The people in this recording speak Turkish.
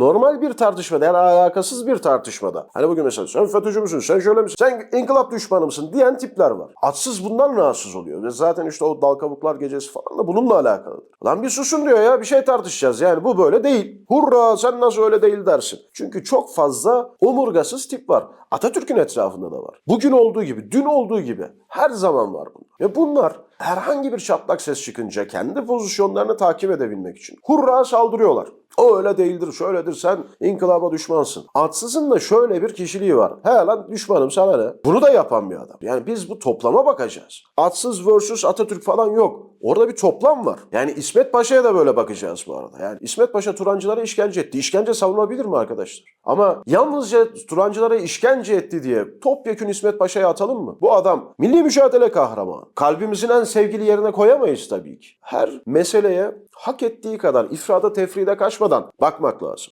normal bir tartışmada yani alakasız bir tartışmada. Hani bugün mesela sen FETÖ'cü müsün, sen şöyle misin, sen inkılap düşmanı mısın diyen tipler var. Atsız bundan rahatsız oluyor. Ve zaten işte o dal kabuklar gecesi falan da bununla alakalıdır. Lan bir susun diyor ya bir şey tartışacağız. Yani bu böyle değil. Hurra sen nasıl öyle değil dersin. Çünkü çok fazla omurgasız tip var. Atatürk'ün etrafında da var. Bugün olduğu gibi, dün olduğu gibi her zaman var bunlar. Ve bunlar herhangi bir çatlak ses çıkınca kendi pozisyonlarını takip edebilmek için hurra saldırıyorlar. O öyle değildir, şöyledir, sen inkılaba düşmansın. Atsızın da şöyle bir kişiliği var. He lan düşmanım sana ne? Bunu da yapan bir adam. Yani biz bu toplama bakacağız. Atsız versus Atatürk falan yok. Orada bir toplam var. Yani İsmet Paşa'ya da böyle bakacağız bu arada. Yani İsmet Paşa Turancılara işkence etti. İşkence savunabilir mi arkadaşlar? Ama yalnızca Turancılara işkence etti diye topyekün İsmet Paşa'ya atalım mı? Bu adam milli mücadele kahramanı. Kalbimizin en sevgili yerine koyamayız tabii ki. Her meseleye hak ettiği kadar ifrada tefride kaçmadan bakmak lazım.